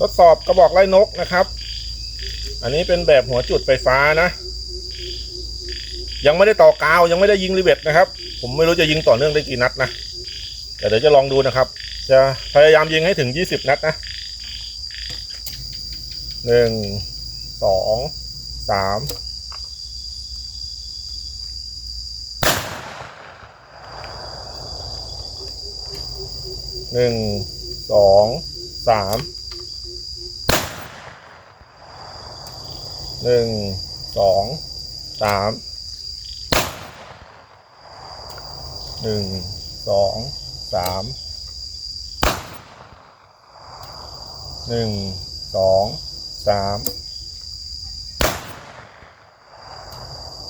ทดสอบกระบอกไล่นกนะครับ อันนี้เป็นแบบหัวจุดไฟฟ้านะ ยังไม่ได้ต่อกาวยังไม่ได้ยิงรีเวทนะครับ ผมไม่รู้จะยิงต่อเนื่องได้กี่นัดนะแต่เดี๋ยวจะลองดูนะครับ จะพยายามยิงให้ถึงยี่สิบนัดนะหนึ่งสองสามหนึ่งสองสาม หนึ่งสองสามหนึ่งสองสามหนึ่งสองสาม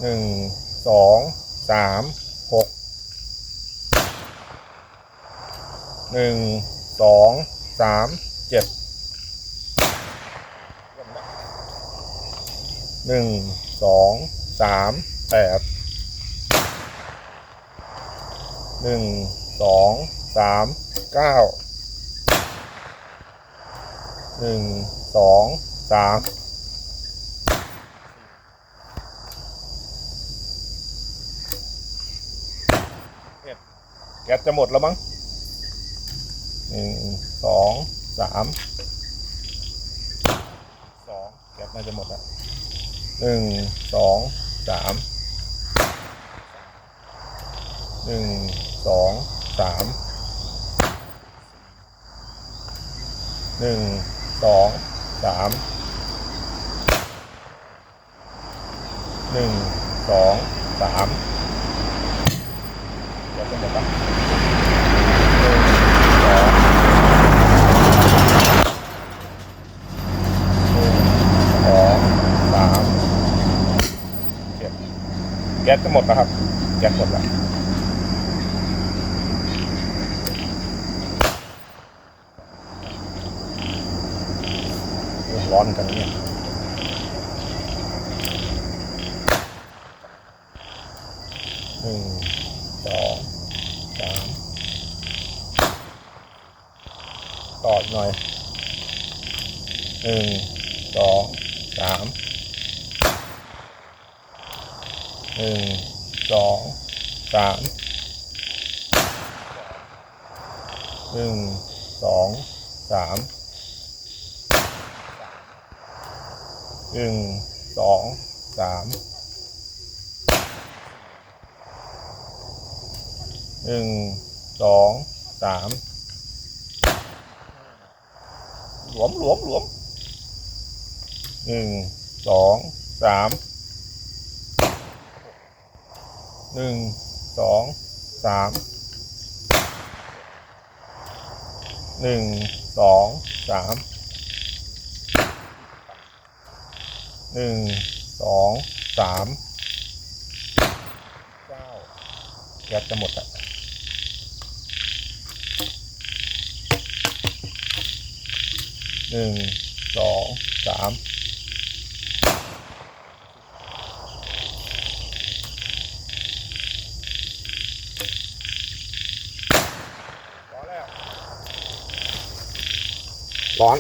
หนึ่งสองสามหกหนึ่งสองสามเจ็ด หนึ่งสองสามแปดหนึ่งสองสามเก้าหนึ่งสองสามเอ็ดแก๊สจะหมดแล้วมั้งหนึ่งสองสามสองแก๊สน่าจะหมดแล้ว หนึ่งสองสามหนึ่งสองสามหนึ่งสองสามหนึ่งสองสามแก๊สจะหมดแล้หนึ่งสองหนึ่งสองสามเจ็ด ก๊สจะหมดแล้วครับแก๊สหมดแล้วร้อนกันเนี่ยหนึ่งสองสามต่อหน่อยหนึ่งสองสาม หนึ่งสองสามหนึ่งสองสามหนึ่งสองสามหนึ่งสองสามหลวมหลวมหลวมหนึ่งสองสาม หนึ่งสองสามหนึ่งสองสามหนึ่งสองสามเก้าแก๊สจะหมดอะหนึ่งสองสามร้อนแล้ว ร้อน